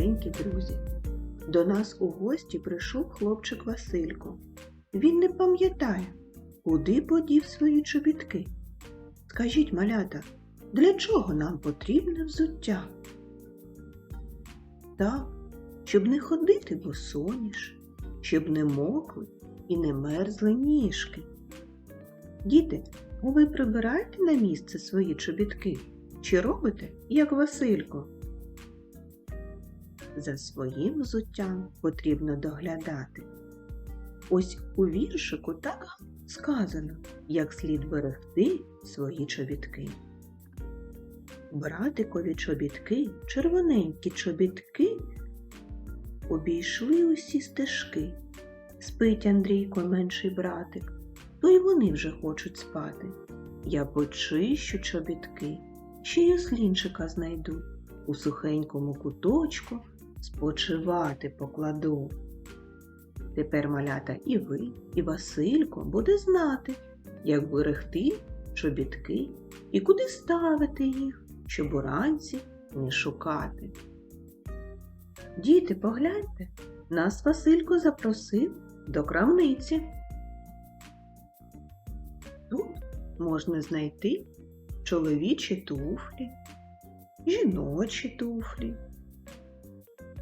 маленькі друзі. До нас у гості прийшов хлопчик Василько. Він не пам'ятає, куди подів свої чобітки. Скажіть, малята, для чого нам потрібне взуття? Так, щоб не ходити босоніж, щоб не мокли і не мерзли ніжки. Діти, ви прибираєте на місце свої чобітки? Чи робите, як Василько? За своїм взуттям потрібно доглядати. Ось у віршику так сказано, як слід берегти свої чобітки. Братикові чобітки, червоненькі чобітки, обійшли усі стежки. Спить Андрійко, менший братик, то й вони вже хочуть спати. Я почищу чобітки, ще й ослінчика знайду, у сухенькому куточку спочивати покладу. Тепер малята і ви, і Василько буде знати, як берегти чобітки і куди ставити їх, щоб уранці не шукати. Діти, погляньте, нас Василько запросив до крамниці. Тут можна знайти чоловічі туфлі, жіночі туфлі,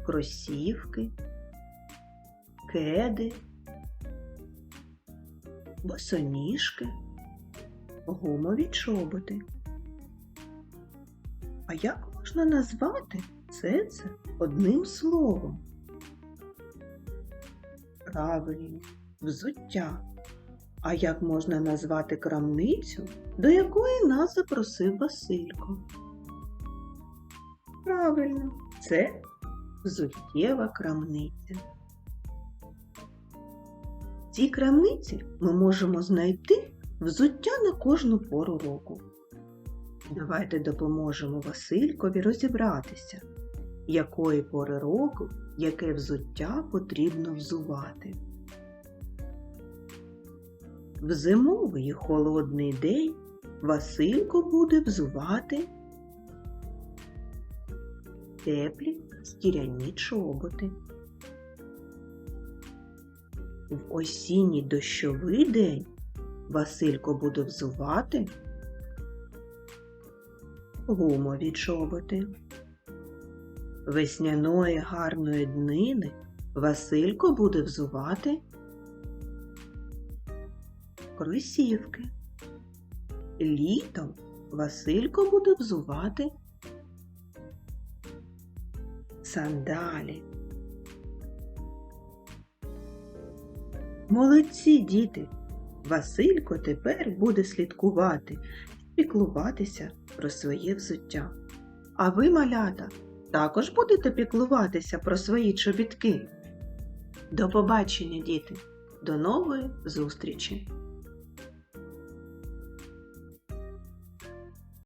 кросівки, кеди, босоніжки, гумові чоботи. А як можна назвати це це одним словом? Правильно, взуття. А як можна назвати крамницю, до якої нас запросив Василько? Правильно, це взуттєва крамниця. В цій крамниці ми можемо знайти взуття на кожну пору року. Давайте допоможемо Василькові розібратися, якої пори року яке взуття потрібно взувати. В зимовий холодний день Василько буде взувати теплі стіряні чоботи. В осінній дощовий день Василько буде взувати гумові чоботи. Весняної гарної днини Василько буде взувати кросівки. Літом Василько буде взувати сандалі. Молодці діти! Василько тепер буде слідкувати, і піклуватися про своє взуття. А ви, малята, також будете піклуватися про свої чобітки. До побачення, діти! До нової зустрічі!